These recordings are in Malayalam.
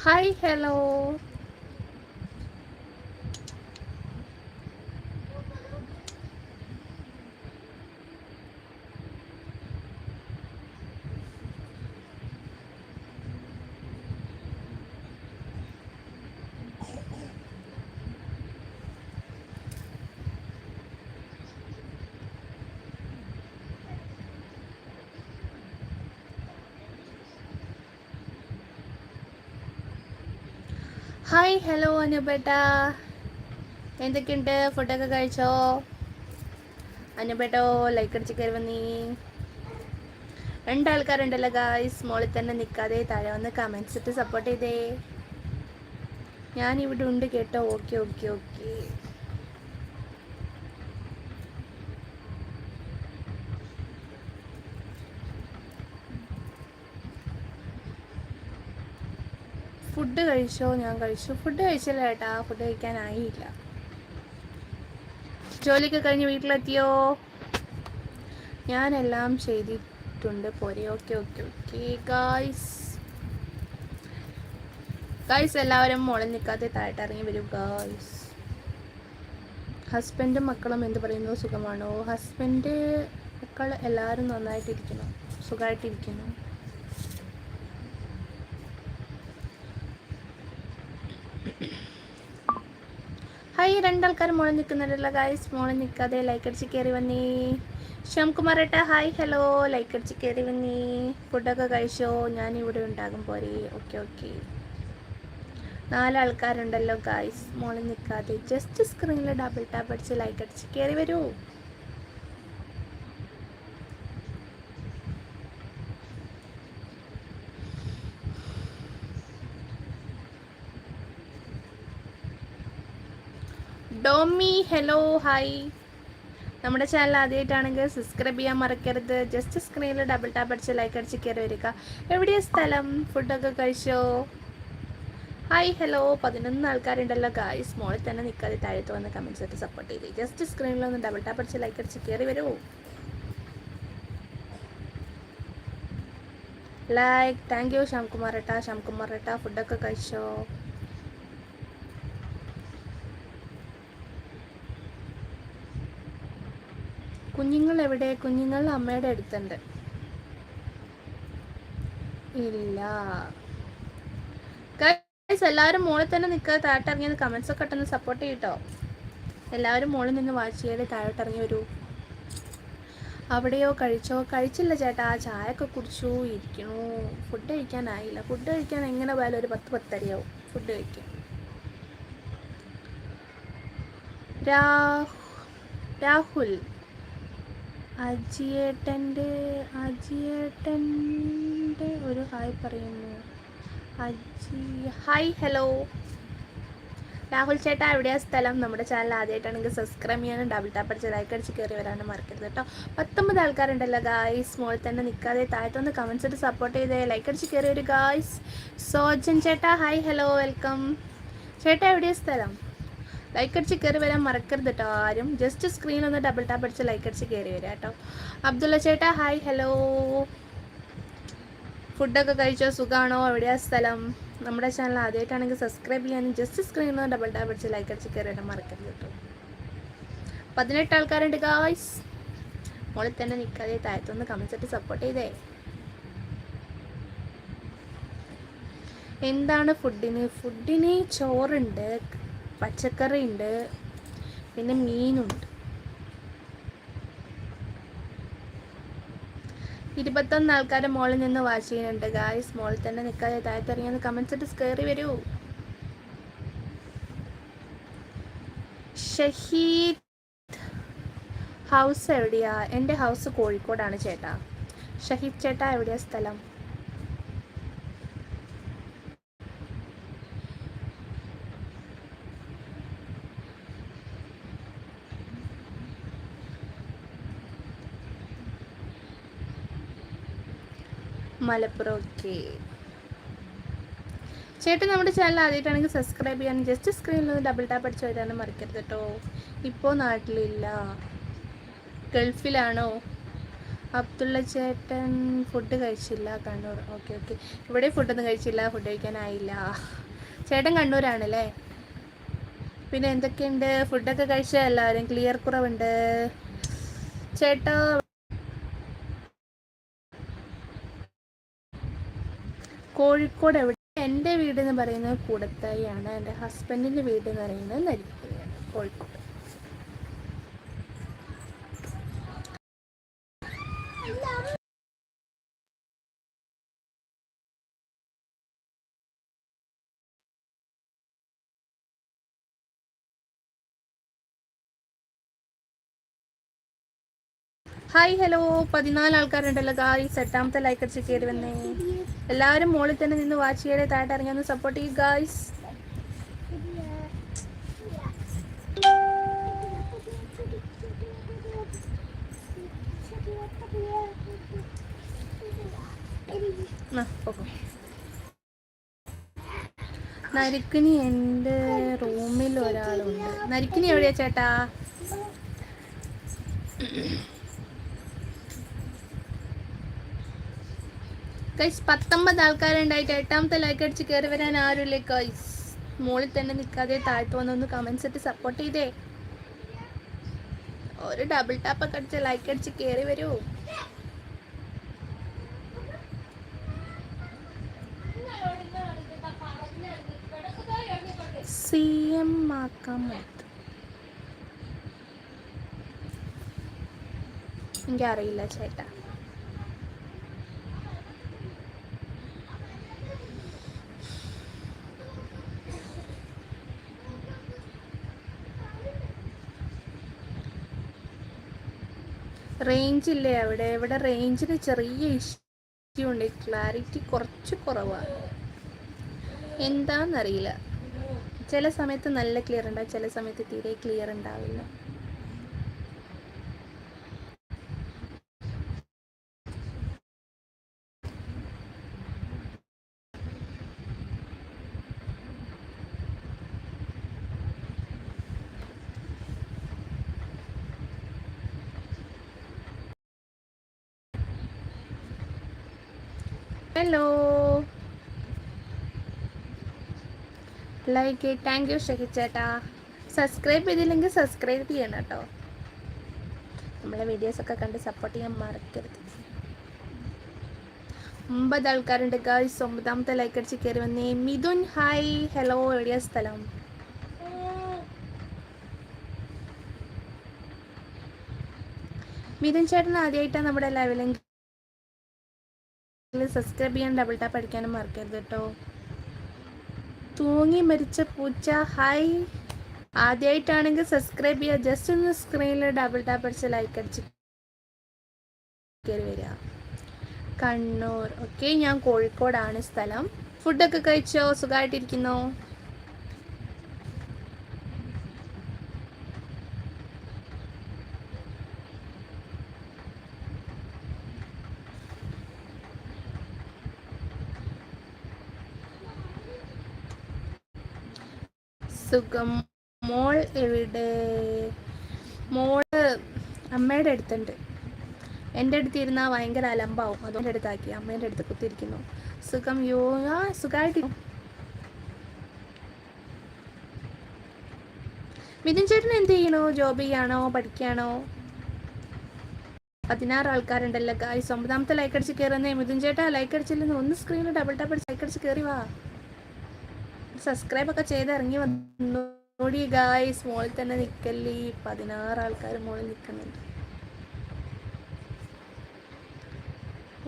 ഹായ് ഹലോ ഹായ് ഹലോ അനുപേട്ട എന്തൊക്കെയുണ്ട്? ഫുഡൊക്കെ കഴിച്ചോ? അനുപേട്ടോ ലൈക്ക് അടിച്ച് കയറി വന്നീ. രണ്ടാൾക്കാരുണ്ടല്ലോ ഗായ്സ് മോളിൽ തന്നെ നിൽക്കാതെ താഴെ വന്ന് കമൻസ് ഇട്ട് സപ്പോർട്ട് ചെയ്തേ. ഞാനിവിടെ ഉണ്ട് കേട്ടോ. ഓക്കെ ഓക്കെ ഓക്കെ ഫുഡ് കഴിച്ചോ? ഞാൻ കഴിച്ചു. ഫുഡ് കഴിച്ചില്ല ചേട്ടാ. ഫുഡ് കഴിക്കാനായില്ല. ജോലിയൊക്കെ കഴിഞ്ഞ് വീട്ടിലെത്തിയോ? ഞാനെല്ലാം ചെയ്തിട്ടുണ്ട് പോരെ. Okay okay okay. Guys. Guys എല്ലാവരും മുളഞ്ഞ് നിൽക്കാതെ താഴോട്ട് ഇറങ്ങി വരും ഗായ്സ്. ഹസ്ബൻഡും മക്കളും എന്ത് പറയുന്നു? സുഖമാണോ? ഹസ്ബൻഡ് മക്കൾ എല്ലാവരും നന്നായിട്ടിരിക്കുന്നു. സുഖമായിട്ടിരിക്കുന്നു. ഹായ് രണ്ടാൾക്കാർ മോളിൽ നിൽക്കുന്നുണ്ടല്ലോ ഗായ്സ് മോളിൽ നിൽക്കാതെ ലൈക്ക് അടിച്ച് കയറി വന്നേ. ശ്യാംകുമാർ ഏട്ടാ ഹായ് ഹലോ ലൈക്ക് അടിച്ച് കയറി വന്നേ. ഫുഡൊക്കെ കഴിച്ചോ? ഞാൻ ഇവിടെ ഉണ്ടാകും പോരെ. ഓക്കെ ഓക്കെ നാലാൾക്കാരുണ്ടല്ലോ ഗായ്സ് മോളിൽ നിൽക്കാതെ. ജസ്റ്റ് സ്ക്രീനിൽ ഡബിൾ ടാപ്പ് അടിച്ച് ലൈക്ക് അടിച്ച് കയറി വരൂ. ഡോമി ഹലോ ഹായ്. നമ്മുടെ ചാനൽ ആദ്യമായിട്ടാണെങ്കിൽ സബ്സ്ക്രൈബ് ചെയ്യാൻ മറക്കരുത്. ജസ്റ്റ് സ്ക്രീനിൽ ഡബിൾ ടാപ്പ് അടിച്ച് ലൈക്ക് അടിച്ച് കയറി വരിക. എവിടെയാ സ്ഥലം? ഫുഡൊക്കെ കഴിച്ചോ? ഹായ് ഹലോ പതിനൊന്ന് ആൾക്കാരുണ്ടല്ലോ. ഗായ്സ് മോളിൽ തന്നെ നിൽക്കാതെ താഴത്ത് വന്ന് കമന്റ്സ് ആയിട്ട് സപ്പോർട്ട് ചെയ്ത്. ജസ്റ്റ് സ്ക്രീനിൽ ഒന്ന് ഡബിൾ ടാപ്പ് അടിച്ച് ലൈക്ക് അടിച്ച് കയറി വരുമോ ലൈക്ക് താങ്ക് യു ശ്യാംകുമാർ ഏട്ടാ. ശ്യാംകുമാർ ഏട്ടാ ഫുഡൊക്കെ കഴിച്ചോ? കുഞ്ഞുങ്ങൾ എവിടെ കുഞ്ഞുങ്ങൾ അമ്മയുടെ അടുത്തുണ്ട്. ഇല്ല. എല്ലാവരും മോളിൽ തന്നെ നിൽക്കുക താഴോട്ടിറങ്ങിയത് കമൻസ് ഒക്കെ ഇട്ടെന്ന് സപ്പോർട്ട് ചെയ്യട്ടോ. എല്ലാവരും മോളിൽ നിന്ന് വാച്ച് ചെയ്യാതെ താഴോട്ടിറങ്ങി വരൂ. അവിടെയോ കഴിച്ചോ? കഴിച്ചില്ല ചേട്ടാ. ചായ ഒക്കെ കുടിച്ചു ഇരിക്കണു. ഫുഡ് കഴിക്കാനായില്ല. ഫുഡ് കഴിക്കാൻ എങ്ങനെ പോയാലും ഒരു പത്ത് പത്തരയാവും. ഫുഡ് കഴിക്കാൻ. രാഹു രാഹുൽ. അജിയേട്ടന്റെ അജിയേട്ടന്റെ ഒരു ഹായ് പറയുന്നു. അജി ഹായ് ഹലോ രാഹുൽ ചേട്ടാ എവിടെയാ സ്ഥലം? നമ്മുടെ ചാനൽ ആദ്യമായിട്ടാണെങ്കിൽ സബ്സ്ക്രൈബ് ചെയ്യാനും ഡബിൾ ടാപ്പ് അടിച്ച് ലൈക്ക് അടിച്ച് കയറി വരാനും മറക്കരുത് കേട്ടോ. പത്തൊമ്പത് ആൾക്കാരുണ്ടല്ലോ ഗായ്സ് മോൾ തന്നെ നിൽക്കാതെ താഴത്തൊന്ന് കമൻസ് ഇട്ട് സപ്പോർട്ട് ചെയ്തേ ലൈക്ക് അടിച്ച് കയറി ഒരു ഗായ്സ് സോജൻ ചേട്ടാ ഹായ് ഹലോ വെൽക്കം ചേട്ടാ എവിടെയാ സ്ഥലം? ലൈക്ക് അടിച്ച് കയറി വരാൻ മറക്കരുത് കേട്ടോ ആരും. ജസ്റ്റ് സ്ക്രീൻ ഒന്ന് ഡബിൾ ടാപ്പ് അടിച്ച് ലൈക്ക് അടിച്ച് കയറി വരാം കേട്ടോ അബ്ദുള്ള ചേട്ടാ ഹായ് ഹലോ ഫുഡൊക്കെ കഴിച്ചോ? സുഖമാണോ എവിടെയാ സ്ഥലം? നമ്മുടെ ചാനൽ ആദ്യമായിട്ടാണെങ്കിൽ സബ്സ്ക്രൈബ് ചെയ്യാനും ജസ്റ്റ് സ്ക്രീനിൽ ഒന്ന് ഡബിൾ ടാപ്പ് അടിച്ച് ലൈക്ക് അടിച്ച് കയറി വരാൻ മറക്കരുത് കേട്ടോ പതിനെട്ട് ആൾക്കാരുണ്ട് ഗായ്സ് മോളിൽ തന്നെ നിൽക്കാതെ താഴത്തൊന്ന് കമൻസിട്ട് സപ്പോർട്ട് ചെയ്തേ. എന്താണ് ഫുഡിന് ഫുഡിന് ചോറുണ്ട്. പച്ചക്കറി ഉണ്ട് പിന്നെ മീനുണ്ട്. ഇരുപത്തൊന്ന് ആൾക്കാരെ മോളിൽ നിന്ന് വാച്ച് ചെയ്യുന്നുണ്ട്. ഗായ്സ് മോളിൽ തന്നെ നിൽക്കാതെ താഴത്തിറങ്ങിയെന്ന് കമൻസ് ഇട്ട് കയറി വരൂ. ഷഹീദ് ഹൗസ് എവിടെയാ? എന്റെ ഹൗസ് കോഴിക്കോടാണ് ചേട്ടാ. ഷഹീദ് ചേട്ടാ എവിടെയാ സ്ഥലം? മലപ്പുറം ഓക്കെ ചേട്ടൻ നമ്മുടെ ചാനൽ ആദ്യമായിട്ടാണെങ്കിൽ സബ്സ്ക്രൈബ് ചെയ്യാൻ ജസ്റ്റ് സ്ക്രീനിൽ ഒന്ന് ഡബിൾ ടാപ്പ് അടിച്ച് വരാനും മറക്കരുത് കേട്ടോ ഇപ്പോൾ നാട്ടിലില്ല. ഗൾഫിലാണോ? അബ്ദുള്ള ചേട്ടൻ ഫുഡ് കഴിച്ചില്ല കണ്ണൂർ. ഓക്കെ ഓക്കെ ഇവിടെ ഫുഡൊന്നും കഴിച്ചില്ല ഫുഡ് കഴിക്കാനായില്ല. ചേട്ടൻ കണ്ണൂരാണല്ലേ? പിന്നെ എന്തൊക്കെയുണ്ട്? ഫുഡൊക്കെ കഴിച്ച എല്ലാവരും ക്ലിയർ കുറവുണ്ട്. ചേട്ടാ കോഴിക്കോട് എവിടെ എന്റെ വീട് എന്ന് പറയുന്നത് കൂടത്തായിയാണ്. എന്റെ ഹസ്ബൻഡിന്റെ വീട് എന്ന് പറയുന്നത് നരിക്കുകയാണ് കോഴിക്കോട്. Hi hello. പതിനാല് ആൾക്കാരുണ്ടല്ലോ. ഗായ്സ് എട്ടാമത്തെ ലൈക്ക് അടിച്ച് കയറി വന്നേ. എല്ലാവരും മോളിൽ തന്നെ നിന്ന് വാച്ച് ചെയ്യണേ താഴെ ഇറങ്ങി ഒന്ന് സപ്പോർട്ട് ചെയ്യുക ഗായ്സ് നരിക്കിനി എന്റെ റൂമിൽ ഒരാളുണ്ട്. നരിക്കിനി എവിടെയാ ചേട്ടാ? ഗൈസ് പത്തൊമ്പത് ആൾക്കാരുണ്ടായിട്ട് എട്ടാമത്തെ ലൈക്ക് അടിച്ച് കയറി വരാൻ ആരുമില്ല ഗൈസ് മുകളിൽ തന്നെ നിൽക്കാതെ താഴ്ത്തു വന്നൊന്ന് കമൻസ് ഇട്ട് സപ്പോർട്ട് ചെയ്തേ. ഒരു ഡബിൾ ടാപ്പ് ഒക്കെ അടിച്ച് ലൈക്ക് അടിച്ച് കയറി വരൂ. സി എം ആക്കാൻ എനിക്കറിയില്ല ചേട്ടാ. റേഞ്ച് ഇല്ലേ അവിടെ? ഇവിടെ റേഞ്ചിന് ചെറിയ ഇഷ്യൂ ഉണ്ട്. ക്ലാരിറ്റി കുറച്ച് കുറവാണ് എന്താണെന്നറിയില്ല ചില സമയത്ത് നല്ല ക്ലിയർ ഉണ്ടാവും ചില സമയത്ത് തീരെ ക്ലിയർ ഉണ്ടാവില്ല. ഹലോ ലൈക്ക് താങ്ക് യു ഷഹിച്ചേട്ടാ സബ്സ്ക്രൈബ് ചെയ്തില്ലെങ്കിൽ സബ്സ്ക്രൈബ് ചെയ്യണം കേട്ടോ. നമ്മളെ വീഡിയോസൊക്കെ കണ്ട് സപ്പോർട്ട് ചെയ്യാൻ മറക്കരുത്. ഒമ്പത് ആൾക്കാരുണ്ട് ഗേൾസ് ഒമ്പതാമത്തെ ലൈക്ക് അടിച്ച് കയറി വന്നേ. മിഥുൻ ഹായ് ഹലോ എവിടെയാ സ്ഥലം? മിഥുൻ ചേട്ടൻ ആദ്യമായിട്ടാണ് നമ്മുടെ ലൈവിലെങ്കിൽ സബ്സ്ക്രൈബ് ചെയ്യാൻ ഡബിൾ ടാപ്പ് അടിക്കാനും മറക്കരുത് കേട്ടോ തൂങ്ങി മരിച്ച പൂച്ച ഹായ് ആദ്യമായിട്ടാണെങ്കിൽ സബ്സ്ക്രൈബ് ചെയ്യുക ജസ്റ്റ് ഒന്ന് സ്ക്രീനിൽ ഡബിൾ ടാപ്പ് അടിച്ച് ലൈക്ക് അടിച്ച് കയറി വരിക കണ്ണൂർ. ഓക്കെ ഞാൻ കോഴിക്കോടാണ് സ്ഥലം. ഫുഡൊക്കെ കഴിച്ചോ? സുഖമായിട്ടിരിക്കുന്നോ സുഖം. മോൾ എവിടെ? മോൾ അമ്മയുടെ അടുത്തുണ്ട്. എന്റെ അടുത്ത് ഇരുന്നാൽ ഭയങ്കര അലമ്പാവും. അതുകൊണ്ട് അടുത്താക്കി. അമ്മേന്റെ അടുത്ത് കുത്തിയിരിക്കുന്നു. സുഖം യോഗ സുഖമായിട്ട് മിഥുൻ ചേട്ടൻ എന്ത് ചെയ്യണോ? ജോബ് ചെയ്യാണോ? പഠിക്കുകയാണോ പതിനാറ് ആൾക്കാരുണ്ടല്ലോ. ഗായ്സ് ഒമ്പതാമത്തെ ലൈക്ക് അടിച്ച് കയറുന്നേ മിഥുൻ ചേട്ടാ ലൈക്ക് അടിച്ചില്ലെന്ന് ഒന്ന് സ്ക്രീനിൽ ഡബിൾ ടബിൾ ലൈക്ക് അടിച്ച് കയറി വാ. സബ്സ്ക്രൈബ് ഒക്കെ ചെയ്ത് ഇറങ്ങി വന്നോടി ഗായ്സ് മോളിൽ തന്നെ നിൽക്കല്ലേ പതിനാറ് ആൾക്കാർ മോളിൽ നിൽക്കുന്നുണ്ട്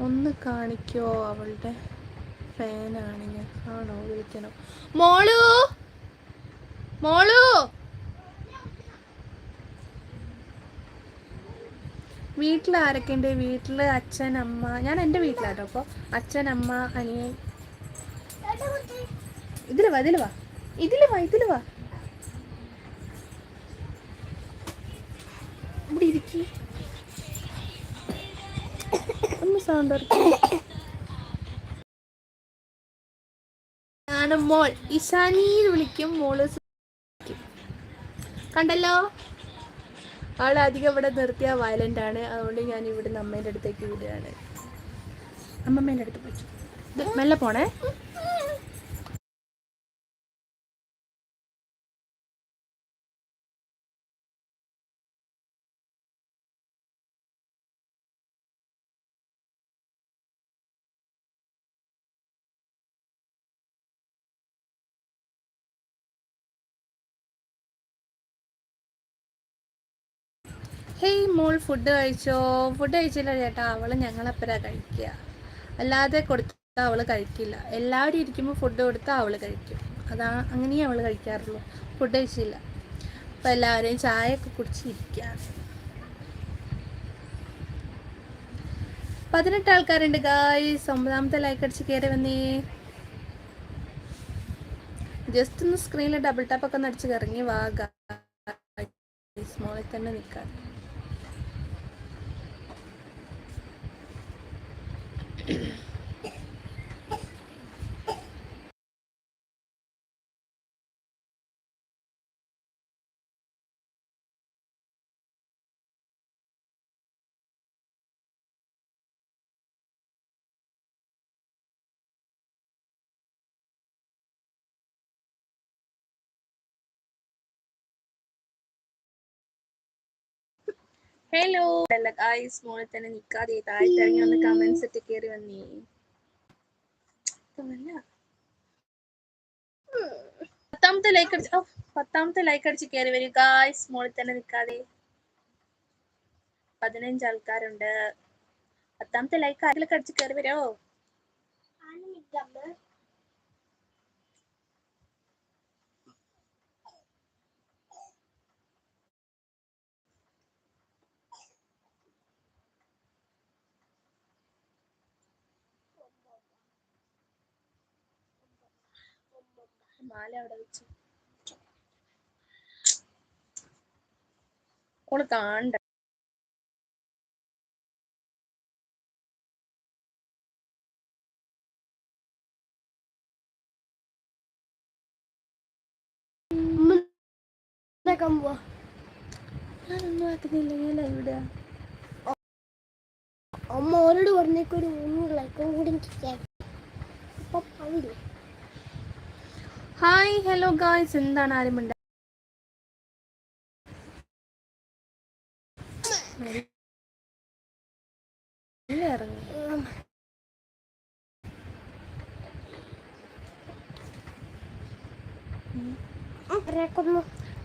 ഒന്ന് കാണിക്കോ അവളുടെ ഫാനാണ്. ഞാൻ ആണോ വിളിക്കണോ? മോളു! മോളു! വീട്ടിൽ ആരൊക്കെ ഉണ്ട് വീട്ടിൽ അച്ഛൻ അമ്മ. ഞാൻ എന്റെ വീട്ടിലാട്ടോ. അപ്പോൾ അച്ഛൻ അമ്മ അനിയൻ. ഇതിൽ വാ ഇതിൽ വാ. ഇതിൽ വാ ഇതിൽ വാ. ഇവിടെ ഇരിക്കി. ഒന്ന് സൗണ്ട് ഞാൻ മോൾ ഇഷാനി വിളിക്കും. മോൾ കണ്ടല്ലോ? ആൾ അധികം ഇവിടെ നിർത്തിയ വയലന്റ് ആണ്. അതുകൊണ്ട് ഞാൻ ഇവിടുന്ന് അമ്മേന്റെ അടുത്തേക്ക് വിടുകയാണ്. അമ്മമ്മേന്റെ അടുത്ത് പോയി. മെല്ലെ പോണേ. ഹേയ് മോൾ ഫുഡ് കഴിച്ചോ? ഫുഡ് കഴിച്ചില്ല ചേട്ടാ. അവൾ ഞങ്ങളപ്പരാ കഴിക്കുക അല്ലാതെ കൊടുത്താൽ അവൾ കഴിക്കില്ല. എല്ലാവരും ഇരിക്കുമ്പോൾ ഫുഡ് കൊടുത്താൽ അവൾ കഴിക്കും. അതാ അങ്ങനെയേ അവൾ കഴിക്കാറുള്ളൂ. ഫുഡ് കഴിച്ചില്ല. അപ്പം എല്ലാവരെയും ചായയൊക്കെ കുടിച്ചിരിക്കുകയാണ് പതിനെട്ട് ആൾക്കാരുണ്ട് ഗായ്സ് ഒമ്പതാമത്തെ ലൈക്ക് അടിച്ച് കയറി വന്നേ. ജസ്റ്റ് ഒന്ന് സ്ക്രീനിൽ ഡബിൾ ടാപ്പ് ഒക്കെ ഒന്ന് അടിച്ച് കറങ്ങി വാ ഗായ്സ് മോളിൽ തന്നെ നിൽക്കാം. Yeah. ഹലോ ഗായ്സ് മോളിൽ തന്നെ നിൽക്കാതെ ഇറങ്ങി വന്ന് കമന്റ്സ് ഇട്ട് കയറി വന്നേ. പത്താമത്തെ ലൈക്ക് അടിച്ച് പത്താമത്തെ ലൈക്ക് അടിച്ച് കയറി വരും ഗായ്സ് മോളിൽ തന്നെ നിൽക്കാതെ പതിനഞ്ച് ആൾക്കാരുണ്ട് പത്താമത്തെ ലൈക്ക് ആരെങ്കിലും അടിച്ച് കയറി വരോ മാല അവിടെ വെച്ചു. ഓൾ കാണണ്ട. ഞാനൊന്നും ആക്കുന്നില്ല ഞാൻ ഇവിടെ അമ്മ ഓരോട് പറഞ്ഞേക്കൊരു മൂന്ന് ലൈക്കും കൂടി എനിക്ക് അപ്പം അതില്ലേ ഹായ് ഹലോ ഗായ്സ് എന്താണ് ആരും ഉണ്ട്?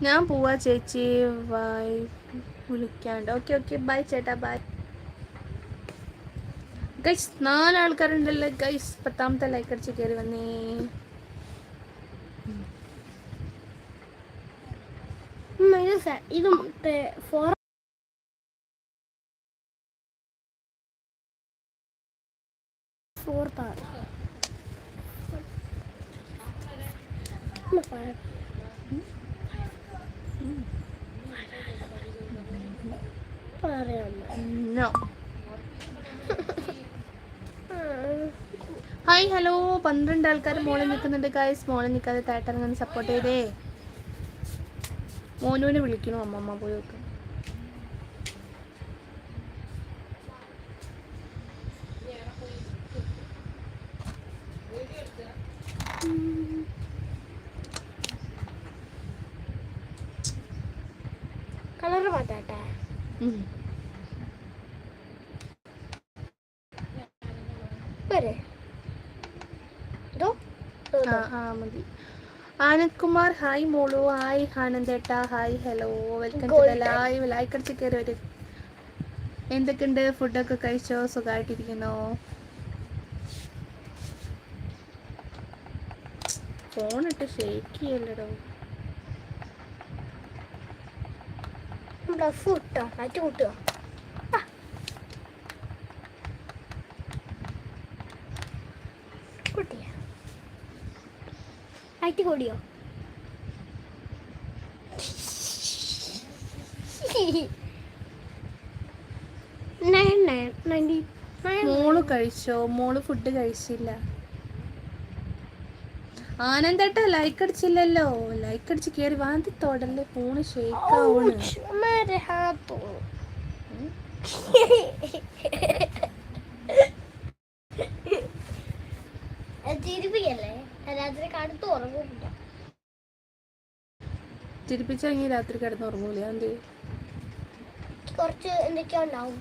ഞാൻ പോവാ ചേച്ചി. ബൈ വിളിക്കാണ്ട്. ഓക്കെ ഓക്കെ ബൈ ചേട്ടാ. ബൈ ഗൈസ് നാലാൾക്കാരുണ്ടല്ലോ. ഗൈസ് പത്താമത്തെ ലൈക്കടിച്ച് കയറി വന്നേ. ഇത് ഹായ് ഹലോ. പന്ത്രണ്ട് ആൾക്കാർ മോളിൽ നിൽക്കുന്നുണ്ട് ഗായ്സ് മോളിൽ നിൽക്കാതെ തായിട്ടിറങ്ങാൻ സപ്പോർട്ട് ചെയ്തേ. മോനുവിനെ വിളിക്കണോ? അമ്മമ്മ പോയി നോക്കാം. കളർ മാറ്റാട്ടെ. പോരെ ഇതോ. ആ ആ മതി. ആനന്ദ്കുമാർ ഹായ് മോളു hi ആനന്ദേട്ട hi hello. Welcome to live like അടിച്ച് കയറി വരും. എന്തൊക്കെയുണ്ട്? ഫുഡൊക്കെ കഴിച്ചോ? സുഖമായിട്ടിരിക്കുന്നോ ഫോണിട്ട് ഷേക്ക് ചെയ്യല്ലോ ബ്ലഫ് കിട്ടോ? ലൈറ്റ് ആയിട്ട് കൂടിയോ മോൾ കഴിച്ചോ? മോൾ ഫുഡ് കഴിച്ചില്ല. ആനന്ദേട്ട ലൈക്ക് അടിച്ചില്ലല്ലോ. ലൈക്ക് അടിച്ച് കയറി വാന്തി തൊടല്ലേ ഫോണ് ഷേക്കാവണ് രാത്രി കടുത്ത് കിടന്ന് ഉറങ്ങൂല? എന്ത്? കുറച്ച് എന്തൊക്കെയോ ഉണ്ടാവും.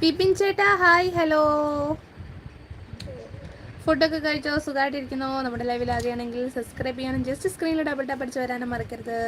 പിപിൻ ചേട്ടാ ഹായ് ഹലോ. ഫുഡൊക്കെ കഴിച്ചോ? സുഖമായിട്ടിരിക്കുന്നോ? നമ്മുടെ ലൈവിൽ ആദ്യമാണെങ്കിൽ സബ്സ്ക്രൈബ് ചെയ്യാനും ജസ്റ്റ് സ്ക്രീനിൽ ഡബിൾ ടാപ്പ് അടിച്ച് വരാനും മറക്കരുത്.